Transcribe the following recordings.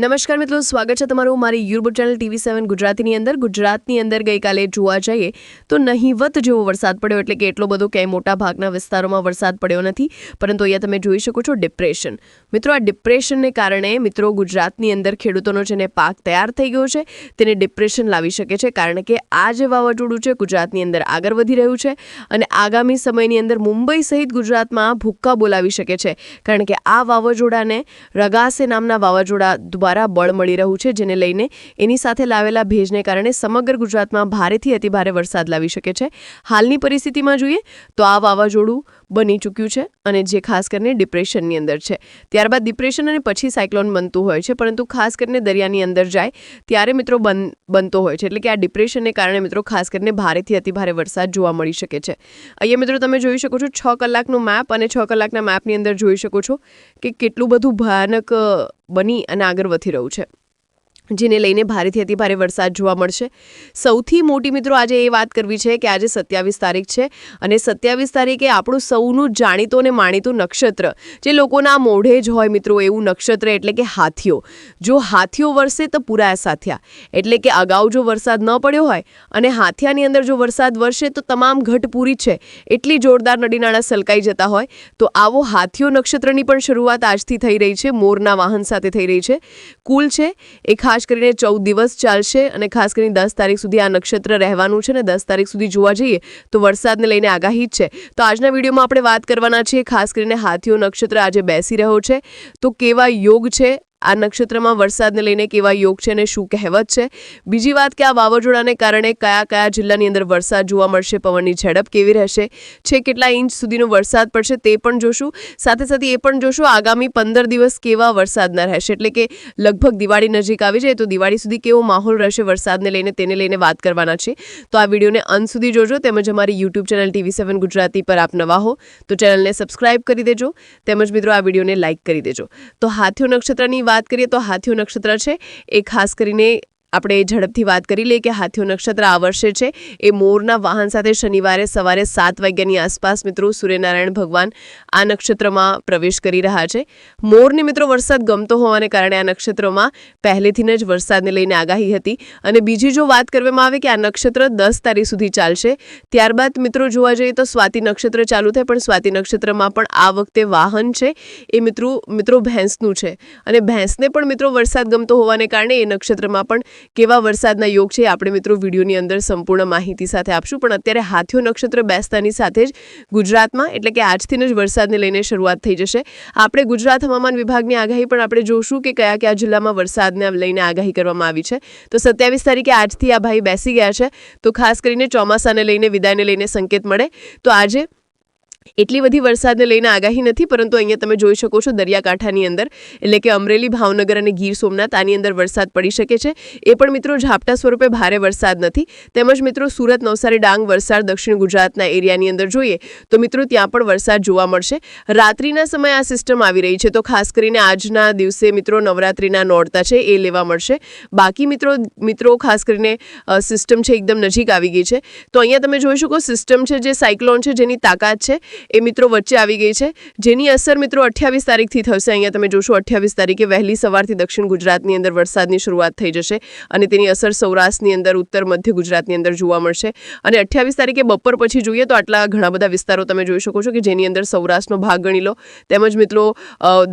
નમસ્કાર મિત્રો, સ્વાગત છે તમારું મારી યુટ્યુબ ચેનલ ટીવી સેવન ગુજરાતીની અંદર. ગુજરાતની અંદર ગઈકાલે જોવા જઈએ તો નહીવત જેવો વરસાદ પડ્યો, એટલે કે એટલો બધો ક્યાંય મોટા ભાગના વિસ્તારોમાં વરસાદ પડ્યો નથી, પરંતુ અહીંયા તમે જોઈ શકો છો ડિપ્રેશન મિત્રો, આ ડિપ્રેશનને કારણે મિત્રો ગુજરાતની અંદર ખેડૂતોનો જેને પાક તૈયાર થઈ ગયો છે. તેને ડિપ્રેશન લાવી શકે છે, કારણ કે આ જે વાવાઝોડું છે ગુજરાતની અંદર આગળ વધી રહ્યું છે અને આગામી સમયની અંદર મુંબઈ સહિત ગુજરાતમાં ભૂક્કા બોલાવી શકે છે. કારણ કે આ વાવાઝોડાને રગાસે નામના વાવાઝોડા દ્વારા બળ મળી રહ્યું છે, જેને લઈને એની સાથે લાવેલા ભેજને કારણે સમગ્ર ગુજરાતમાં ભારેથી અતિભારે વરસાદ લાવી શકે છે. હાલની પરિસ્થિતિમાં જોઈએ તો આ વાવાઝોડું બની ચૂક્યું છે અને જે ખાસ કરીને ડિપ્રેશનની અંદર છે. ત્યારબાદ ડિપ્રેશન અને પછી સાયક્લોન બનતું હોય છે, પરંતુ ખાસ કરીને દરિયાની અંદર જાય ત્યારે મિત્રો બન, બનતો હોય છે. એટલે કે આ ડિપ્રેશનને કારણે મિત્રો ખાસ કરીને ભારેથી અતિભારે વરસાદ જોવા મળી શકે છે. અહીંયા મિત્રો તમે જોઈ શકો છો છ કલાકનું મેપ અને છ કલાકના મેપની અંદર જોઈ શકો છો કે કેટલું બધું ભયાનક બની અને આગળ વધી રહ્યું છે. જેને લઈને ભારેથી અતિભારે વરસાદ જોવા મળશે. સૌથી મોટી મિત્રો આજે એ વાત કરવી છે કે આજે સત્યાવીસ તારીખ છે અને સત્યાવીસ તારીખે આપણું સૌનું જાણીતું અને માણીતું નક્ષત્ર, જે લોકોના મોઢે જ હોય મિત્રો એવું નક્ષત્ર એટલે કે હાથીઓ. જો હાથીઓ વરસે તો પૂરા સાથિયા. એટલે કે અગાઉ જો વરસાદ ન પડ્યો હોય અને હાથિયાની અંદર જો વરસાદ વરસે તો તમામ ઘટ પૂરી છે. એટલી જોરદાર નડીનાળા સલકાઈ જતા હોય તો આવો હાથીઓ નક્ષત્રની પણ શરૂઆત આજથી થઈ રહી છે. મોરના વાહન સાથે થઈ રહી છે. કુલ છે એ ખાસ કરીને ચૌદ દિવસ ચાલશે અને ખાસ કરીને દસ તારીખ સુધી આ નક્ષત્ર રહેવાનું છે ને દસ તારીખ સુધી જોવા જઈએ તો વરસાદને લઈને આગાહી જ છે. તો આજના વિડીયોમાં આપણે વાત કરવાના છીએ ખાસ કરીને હાથીઓ નક્ષત્ર આજે બેસી રહ્યો છે. તો કેવા યોગ છે? આ નક્ષત્રમાં વરસાદને લઈને કેવા યોગ છે અને શું કહેવત છે? બીજી વાત કે આ વાવાઝોડાને કારણે કયા કયા જિલ્લાની અંદર વરસાદ જોવા મળશે? પવનની ઝડપ કેવી રહેશે? છે કેટલા ઇંચ સુધીનો વરસાદ પડશે તે પણ જોશું. સાથે સાથે એ પણ જોશું આગામી પંદર દિવસ કેવા વરસાદના રહેશે? એટલે કે લગભગ દિવાળી નજીક આવી જાય તો દિવાળી સુધી કેવો માહોલ રહેશે વરસાદને લઈને તેને લઈને વાત કરવાના છે. તો આ વિડીયોને અંત સુધી જોજો તેમજ અમારી YouTube channel TV seven Gujarati પર આપ નવા હો તો ચેનલને સબસ્ક્રાઇબ કરી દેજો તેમજ મિત્રો આ વિડીયોને લાઇક કરી દેજો. તો હાથીઓ નક્ષત્રની વાત કરીએ તો હાથીઓ નક્ષત્ર છે. એ ખાસ કરીને આપણે ઝડપથી વાત કરી લઈએ કે હાથીઓ નક્ષત્ર આ વર્ષે છે. એ મોરના વાહન સાથે શનિવારે સવારે સાત વાગ્યાની આસપાસ મિત્રો સૂર્યનારાયણ ભગવાન આ નક્ષત્રમાં પ્રવેશ કરી રહ્યા છે. મોરને મિત્રો વરસાદ ગમતો હોવાને કારણે આ નક્ષત્રમાં પહેલેથી જ વરસાદને લઈને આગાહી હતી અને બીજી જો વાત કરવામાં આવે કે આ નક્ષત્ર દસ તારીખ સુધી ચાલશે, ત્યારબાદ મિત્રો જોવા જઈએ તો સ્વાતિ નક્ષત્ર ચાલુ થાય પણ સ્વાતિ નક્ષત્રમાં પણ આ વખતે વાહન છે. એ મિત્રો મિત્રો ભેંસનું છે અને ભેંસને પણ મિત્રો વરસાદ ગમતો હોવાને કારણે એ નક્ષત્રમાં પણ કેવા વરસાદના યોગ છે આપણે મિત્રો વિડીયોની અંદર સંપૂર્ણ માહિતી સાથે આપશું. પણ અત્યારે હાથીઓ નક્ષત્ર બેસતાની સાથે જ ગુજરાતમાં, એટલે કે આજથી જ વરસાદને લઈને શરૂઆત થઈ જશે. આપણે ગુજરાત હવામાન વિભાગની આગાહી પણ આપણે જોશું કે કયા કયા જિલ્લામાં વરસાદને લઈને આગાહી કરવામાં આવી છે. તો સત્યાવીસ તારીખે આજથી આ ભાઈ બેસી ગયા છે. તો ખાસ કરીને ચોમાસાને લઈને, વિદાયને લઈને સંકેત મળે. તો આજે એટલી બધી વરસાદને લઈને આગાહી નથી, પરંતુ અહીંયા તમે જોઈ શકો છો દરિયાકાંઠાની અંદર, એટલે કે અમરેલી, ભાવનગર અને ગીર સોમનાથ આની અંદર વરસાદ પડી શકે છે. એ પણ મિત્રો ઝાપટા સ્વરૂપે ભારે વરસાદ નથી. તેમજ મિત્રો સુરત, નવસારી, ડાંગ, વલસાડ, દક્ષિણ ગુજરાતના એરિયાની અંદર જોઈએ, તો મિત્રો ત્યાં પણ વરસાદ જોવા મળશે. રાત્રિના સમયે આ સિસ્ટમ આવી રહી છે, તો ખાસ કરીને આજના દિવસે મિત્રો નવરાત્રિના નોરતા છે, એ લેવા મળશે. બાકી મિત્રો મિત્રો ખાસ કરીને સિસ્ટમ છે એકદમ નજીક આવી ગઈ છે. તો અહીંયા તમે જોઈ શકો સિસ્ટમ છે જે સાયક્લોન છે, જેની તાકાત છે. એ મિત્રો વચ્ચે આવી ગઈ છે. જેની અસર મિત્રો અઠ્યાવીસ તારીખથી થશે. અહીંયા તમે જોશો, અઠ્યાવીસ તારીખે વહેલી સવારથી દક્ષિણ ગુજરાતની અંદર વરસાદની શરૂઆત થઈ જશે અને તેની અસર સૌરાષ્ટ્રની અંદર, ઉત્તર મધ્ય ગુજરાતની અંદર જોવા મળશે. અને અઠ્યાવીસ તારીખે બપોર પછી જોઈએ તો આટલા ઘણા બધા વિસ્તારો તમે જોઈ શકો છો કે જેની અંદર સૌરાષ્ટ્રનો ભાગ ગણી લો. તેમજ મિત્રો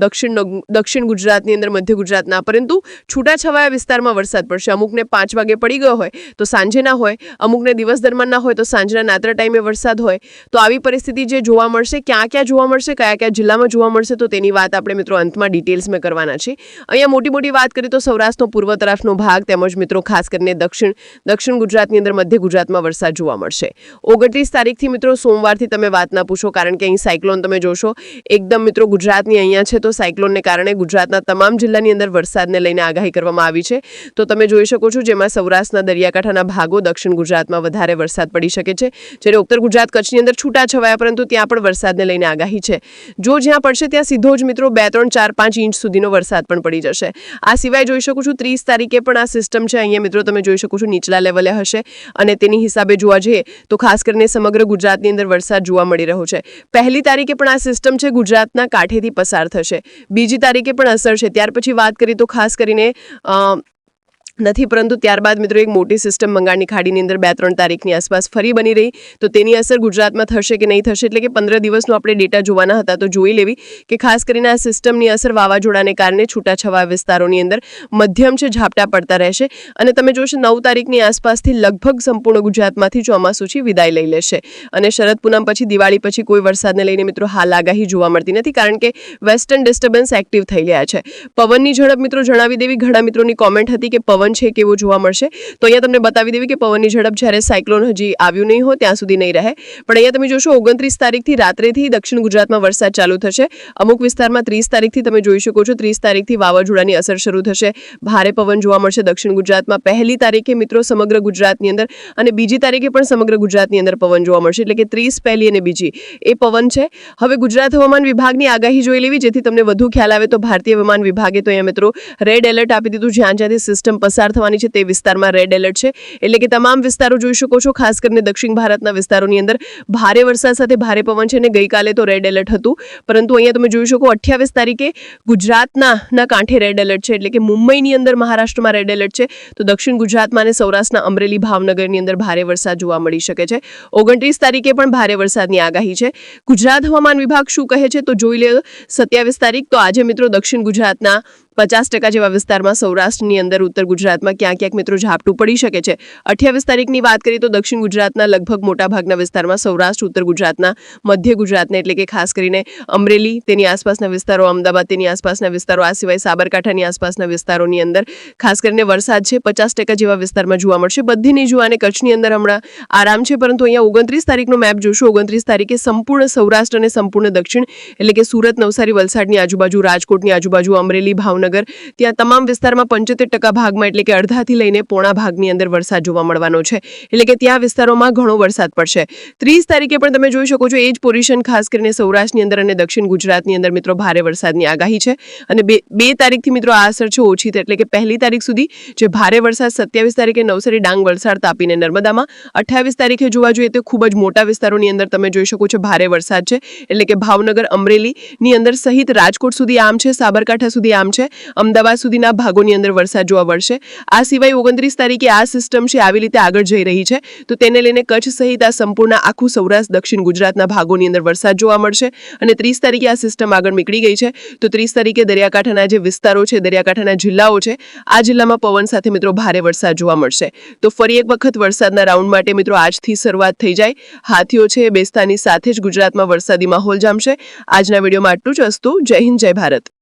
દક્ષિણ દક્ષિણ ગુજરાતની અંદર, મધ્ય ગુજરાતના. પરંતુ છૂટાછવાયા વિસ્તારમાં વરસાદ પડશે. અમુકને પાંચ વાગે પડી ગયો હોય તો સાંજેના હોય. અમુકને દિવસ દરમિયાન ના હોય તો સાંજના નાત્ર ટાઈમે વરસાદ હોય. તો આવી પરિસ્થિતિ જે જોવા મળશે, ક્યાં ક્યાં જોવા મળશે, કયા કયા જિલ્લામાં જોવા મળશે, તો તેની વાત આપણે મિત્રો અંતમાં ડિટેલ્સમાં કરવાના છે. અહીંયા મોટી મોટી વાત કરીએ તો સૌરાષ્ટ્રનો પૂર્વ તરફનો ભાગ તેમજ મિત્રો ખાસ કરીને દક્ષિણ દક્ષિણ ગુજરાતની અંદર મધ્ય ગુજરાતમાં વરસાદ જોવા મળશે. ઓગણત્રીસ તારીખથી મિત્રો સોમવારથી તમે વાત ના પૂછો, કારણ કે અહીં સાયક્લોન તમે જોશો, એકદમ મિત્રો ગુજરાતની અહીંયા છે તો સાયક્લોનને કારણે ગુજરાતના તમામ જિલ્લાની અંદર વરસાદને લઈને આગાહી કરવામાં આવી છે. તો તમે જોઈ શકો છો જેમાં સૌરાષ્ટ્રના દરિયાકાંઠાના ભાગો દક્ષિણ ગુજરાતમાં વધારે વરસાદ પડી શકે છે, જ્યારે ઉત્તર ગુજરાત કચ્છની અંદર છૂટા છવાયા પરંતુ ત્યાં પણ વરસાદને લઈને આગાહી છે. જો જ્યાં પડશે ત્યાં સીધો જ મિત્રો બે, ત્રણ, ચાર, પાંચ ઇંચ સુધીનો વરસાદ પણ પડી જશે. આ સિવાય જોઈ શકું છું ત્રીસ તારીખે પણ આ સિસ્ટમ છે. અહીંયા મિત્રો તમે જોઈ શકો છો નીચલા લેવલે હશે અને તેની હિસાબે જોવા જઈએ તો ખાસ કરીને સમગ્ર ગુજરાતની અંદર વરસાદ જોવા મળી રહ્યો છે. પહેલી તારીખે પણ આ સિસ્ટમ છે ગુજરાતના કાંઠેથી પસાર થશે. બીજી તારીખે પણ અસર છે. ત્યાર પછી વાત કરીએ તો ખાસ કરીને નથી, પરંતુ ત્યારબાદ મિત્રો એક મોટી સિસ્ટમ બંગાળની ખાડીની અંદર બે ત્રણ તારીખની આસપાસ ફરી બની રહી. તો તેની અસર ગુજરાતમાં થશે કે નહીં થશે? એટલે કે પંદર દિવસનો આપણે ડેટા જોવાના હતા, તો જોઈ લેવી કે ખાસ કરીને આ સિસ્ટમની અસર વાવાઝોડાને કારણે છૂટાછવાયા વિસ્તારોની અંદર મધ્યમ છે, ઝાપટા પડતા રહેશે. અને તમે જોશો નવ તારીખની આસપાસથી લગભગ સંપૂર્ણ ગુજરાતમાંથી ચોમાસું છે, વિદાય લઈ લેશે. અને શરદ પૂનમ પછી, દિવાળી પછી કોઈ વરસાદને લઈને મિત્રો હાલ આગાહી જોવા મળતી નથી, કારણ કે વેસ્ટર્ન ડિસ્ટર્બન્સ એક્ટિવ થઈ ગયા છે. પવનની ઝડપ મિત્રો જણાવી દેવી. ઘણા મિત્રોની કોમેન્ટ હતી કે પવન છે કેવો જોવા મળશે? તો અહીંયા તમને બતાવી દેવી કે પવનની ઝડપ જ્યારે સાયક્લોન હજી આવ્યું નહીં હોય ત્યાં સુધી નહીં રહે. પણ અહીંયા તમે જોશો, ઓગણત્રીસ તારીખથી રાત્રેથી દક્ષિણ ગુજરાતમાં વરસાદ ચાલુ થશે. અમુક વિસ્તારમાં ત્રીસ તારીખથી તમે જોઈ શકો છો, ત્રીસ તારીખથી વાવાઝોડાની અસર શરૂ થશે. ભારે પવન જોવા મળશે દક્ષિણ ગુજરાતમાં. પહેલી તારીખે મિત્રો સમગ્ર ગુજરાતની અંદર અને બીજી તારીખે પણ સમગ્ર ગુજરાતની અંદર પવન જોવા મળશે. એટલે કે ત્રીસ પહેલી અને બીજી. એ પવન છે. હવે ગુજરાત હવામાન વિભાગની આગાહી જોઈ લેવી, જેથી તમને વધુ ખ્યાલ આવે તો ભારતીય હવામાન વિભાગે તો અહીંયા મિત્રો રેડ એલર્ટ આપી દીધું. જ્યાં જ્યાંથી સિસ્ટમ પસાર થવાની છે તે વિસ્તારમાં રેડ એલર્ટ છે. એટલે કે તમામ વિસ્તારો જોઈ શકો છો, ખાસ કરીને દક્ષિણ ભારતના વિસ્તારોની અંદર ભારે વરસાદ સાથે ભારે પવન છે અને ગઈકાલે તો રેડ એલર્ટ હતું. પરંતુ અહીંયા તમે જોઈ શકો અઠ્યાવીસ તારીખે ગુજરાતના ના કાંઠે રેડ એલર્ટ છે. એટલે કે મુંબઈની અંદર મહારાષ્ટ્રમાં રેડ એલર્ટ છે. તો દક્ષિણ ગુજરાતમાં અને સૌરાષ્ટ્રના અમરેલી ભાવનગરની અંદર ભારે વરસાદ જોવા મળી શકે છે. ઓગણત્રીસ તારીખે પણ ભારે વરસાદની આગાહી છે. ગુજરાત હવામાન વિભાગ શું કહે છે તો જોઈ લે, સત્યાવીસ તારીખ તો આજે મિત્રો દક્ષિણ ગુજરાતના પચાસ ટકા જેવા વિસ્તારમાં સૌરાષ્ટ્રની અંદર ઉત્તર ગુજરાતમાં ક્યાંક ક્યાંક મિત્રો ઝાપટું પડી શકે છે. અઠ્યાવીસ તારીખની વાત કરીએ તો દક્ષિણ ગુજરાતના લગભગ મોટાભાગના વિસ્તારમાં સૌરાષ્ટ્ર, ઉત્તર ગુજરાતના મધ્ય ગુજરાતને એટલે કે ખાસ કરીને અમરેલી, તેની આસપાસના વિસ્તારો, અમદાવાદ તેની આસપાસના વિસ્તારો, આ સિવાય સાબરકાંઠાની આસપાસના વિસ્તારોની અંદર ખાસ કરીને વરસાદ છે, પચાસ ટકા જેવા વિસ્તારમાં જોવા મળશે. બધી નહીં જોવા અને કચ્છની અંદર હમણાં આરામ છે, પરંતુ અહીંયા ઓગણત્રીસ તારીખનો મેપ જોશું. ઓગણત્રીસ તારીખે સંપૂર્ણ સૌરાષ્ટ્ર અને સંપૂર્ણ દક્ષિણ એટલે કે સુરત, નવસારી, વલસાડની આજુબાજુ, રાજકોટની આજુબાજુ, અમરેલી, ભાવનગર ત્યાં તમામ વિસ્તારમાં પંચોતેર ટકા ભાગમાં એટલે કે અડધાથી લઈને પોણા ભાગની અંદર વરસાદ જોવા મળવાનો છે. એટલે કે ત્યાં વિસ્તારોમાં ઘણો વરસાદ પડશે. ત્રીસ તારીખે પણ તમે જોઈ શકો છો એ જ પોઝિશન ખાસ કરીને સૌરાષ્ટ્રની અંદર અને દક્ષિણ ગુજરાતની અંદર મિત્રો ભારે વરસાદની આગાહી છે. અને બે બે તારીખથી મિત્રો આ અસર છે ઓછી એટલે કે પહેલી તારીખ સુધી જે ભારે વરસાદ સત્યાવીસ તારીખે નવસારી ડાંગ વલસાડ તાપીને નર્મદામાં. અઠ્યાવીસ તારીખે જોવા જોઈએ તો ખૂબ જ મોટા વિસ્તારોની અંદર તમે જોઈ શકો છો ભારે વરસાદ છે. એટલે કે ભાવનગર અમરેલીની અંદર સહિત રાજકોટ સુધી આમ છે, સાબરકાંઠા સુધી આમ છે. અમદાવાદ સુધીના ભાગોની અંદર વરસાદ જોવા મળશે. આ સિવાય ઓગણત્રીસ તારીખે આ સિસ્ટમ છે આવી રીતે આગળ જઈ રહી છે. તો તેને લઈને કચ્છ સહિત આ સંપૂર્ણ આખું સૌરાષ્ટ્ર, દક્ષિણ ગુજરાતના ભાગોની અંદર વરસાદ જોવા મળશે અને ત્રીસ તારીખે આ સિસ્ટમ આગળ નીકળી ગઈ છે. તો ત્રીસ તારીખે દરિયાકાંઠાના જે વિસ્તારો છે, દરિયાકાંઠાના જિલ્લાઓ છે, આ જિલ્લામાં પવન સાથે મિત્રો ભારે વરસાદ જોવા મળશે. તો ફરી એક વખત વરસાદના રાઉન્ડ માટે મિત્રો આજથી શરૂઆત થઈ જાય. હાથીઓ છે, બેસતાની સાથે જ ગુજરાતમાં વરસાદી માહોલ જામશે. આજના વિડીયોમાં આટલું જ. અસ્તુ, જય હિન્દ, જય ભારત.